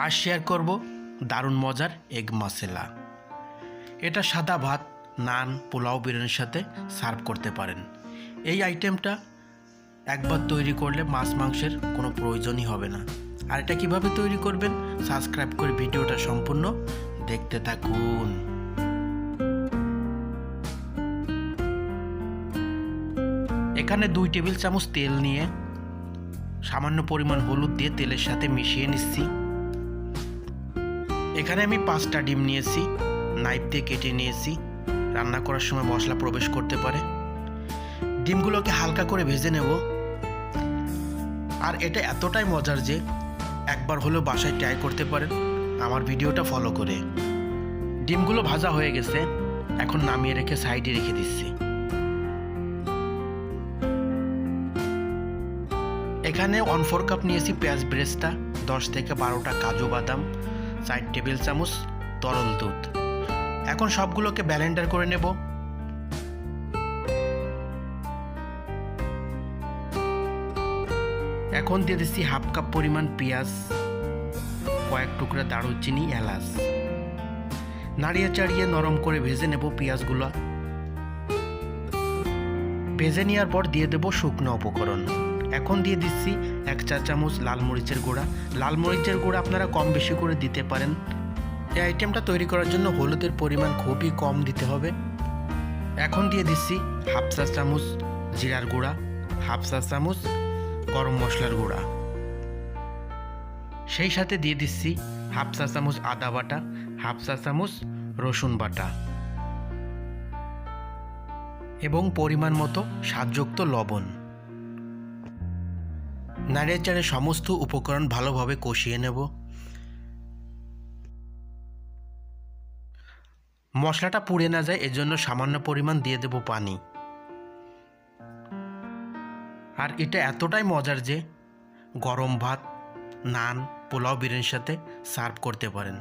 আর share করব দারুণ মজার এগ মশলা এটা সাদা ভাত, নান, পোলাও, বিরিয়ানির সাথে সার্ভ করতে পারেন। এই আইটেমটা একবার তৈরি করলে মাছ মাংসের কোনো প্রয়োজনই হবে না। আর এটা কীভাবে তৈরি করবেন সাবস্ক্রাইব করে ভিডিওটা সম্পূর্ণ দেখতে থাকুন। এখানে দুই টেবিল চামচ তেল নিয়ে সামান্য পরিমাণ হলুদ দিয়ে তেলের সাথে মিশিয়ে নিচ্ছি। এখানে আমি পাঁচটা ডিম নিয়েছি নাইফ দিয়ে কেটে নিয়েছি, রান্না করার সময় মশলা প্রবেশ করতে পারে। ডিমগুলোকে হালকা করে ভেজে নেব। আর এটা এতটাই মজার যে একবার হলেও বাসায় ট্রাই করতে পারেন। আমার ভিডিওটা ফলো করে। ডিমগুলো ভাজা হয়ে গেছে, এখন নামিয়ে রেখে সাইডে রেখে দিচ্ছি। এখানে ওয়ান ফোর কাপ নিয়েছি পেঁয়াজ ব্রেস্তা, দশ থেকে বারোটা কাজু বাদাম। চার টেবিল চামচ তরল দুধ। এখন সবগুলোকে ব্যালেন্ডার করে নেব। এখন দিয়ে দিচ্ছি হাফ কাপ পরিমাণ পেঁয়াজ, কয়েক টুকরা দারুচিনি, এলাচ। নাড়িয়ে চাড়িয়ে নরম করে ভেজে নেব পেঁয়াজগুলো। ভেজে নেওয়ার পর দিয়ে দেব শুকনো উপকরণ। এখন দিয়ে দিচ্ছি এক চা চামচ লাল মরিচের গুঁড়া। লাল মরিচের গুঁড়া আপনারা কম বেশি করে দিতে পারেন। এই আইটেমটা তৈরি করার জন্য হলুদের পরিমাণ খুবই কম দিতে হবে। এখন দিয়ে দিচ্ছি হাফ চা চামচ জিরার গুঁড়া, হাফ চা চামচ গরম মশলার গুঁড়া। সেই সাথে দিয়ে দিচ্ছি হাফ চা চামচ আদা বাটা, হাফ চা চামচ রসুন বাটা। এবং পরিমাণ মতো স্বাদযুক্ত লবণ। নাড়িয়ে সমস্ত উপকরণ ভালোভাবে কষিয়ে নেব। মশলাটা পুড়ে না যায়, এজন্য সামান্য পরিমাণ দিয়ে দেব পানি। আর এটা এতটাই মজার যে, গরম ভাত, নান, পোলাও বিরিয়ানির সাথে সার্ভ করতে পারেন।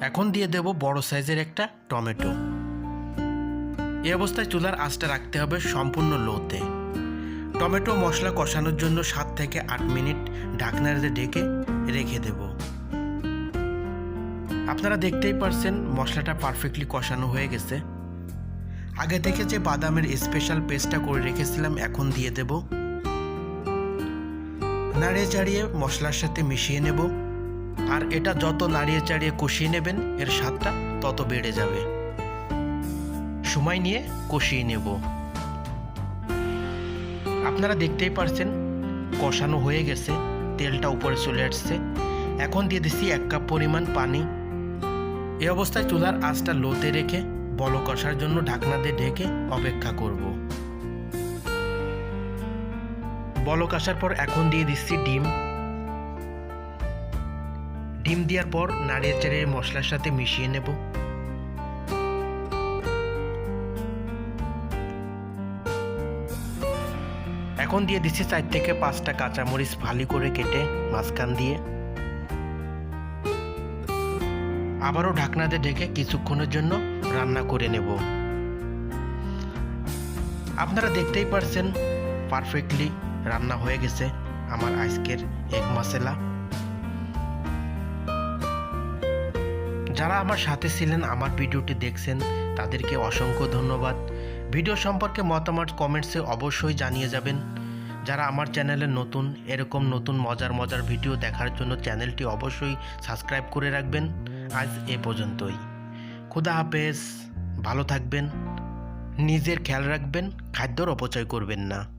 এখন দিয়ে দেব বড় সাইজের একটা টমেটো। এই অবস্থায় চুলার আঁচটা রাখতে হবে সম্পূর্ণ লোতে। টমেটো মশলা কষানোর জন্য সাত থেকে আট মিনিট ঢাকনাতে ঢেকে রেখে দেব। আপনারা দেখতেই পারছেন মশলাটা পারফেক্টলি কষানো হয়ে গেছে। আগে থেকে যে বাদামের স্পেশাল পেস্টটা করে রেখেছিলাম, এখন দিয়ে দেব। নাড়িয়ে চাড়িয়ে মশলার সাথে মিশিয়ে নেব। আর এটা যত নাড়িয়ে চাড়িয়ে কষিয়ে নেবেন, এর স্বাদটা তত বেড়ে যাবে। সময় নিয়ে কষিয়ে নেব। আপনারা দেখতেই পারছেন, কষানো হয়ে গেছে, তেলটা উপরে চলে আসছে। এখন দিয়ে দিচ্ছি এক কাপ পরিমাণ পানি। এই অবস্থায় চুলার আঁচটা লোতে রেখে, বল কষার জন্য ঢাকনা দিয়ে ঢেকে অপেক্ষা করব। বলক আসার পর এখন দিয়ে দিচ্ছি ডিম। ডিম দেওয়ার পর নাড়িয়ে চাড়িয়ে মশলার সাথে মিশিয়ে নেব। এখন দিয়ে দিচ্ছি চার থেকে পাঁচটা কাঁচামরিচ ভালি করে কেটে মাঝখান দিয়ে। আবারও ঢাকনাতে ঢেকে কিছুক্ষণের জন্য রান্না করে নেব। আপনারা দেখতেই পারছেন পারফেক্টলি রান্না হয়ে গেছে আমার আজকের এক মশলা। যারা আমার সাথে ছিলেন, আমার ভিডিওটি দেখছেন, তাদেরকে অসংখ্য ধন্যবাদ। ভিডিও সম্পর্কে মতামত কমেন্টসে অবশ্যই জানিয়ে যাবেন। যারা আমার চ্যানেলে নতুন, এরকম নতুন মজার মজার ভিডিও দেখার জন্য চ্যানেলটি অবশ্যই সাবস্ক্রাইব করে রাখবেন। আজ এ পর্যন্তই। খুদা হাফেজ। ভালো থাকবেন। নিজের খেয়াল রাখবেন। খাদ্যর অপচয় করবেন না।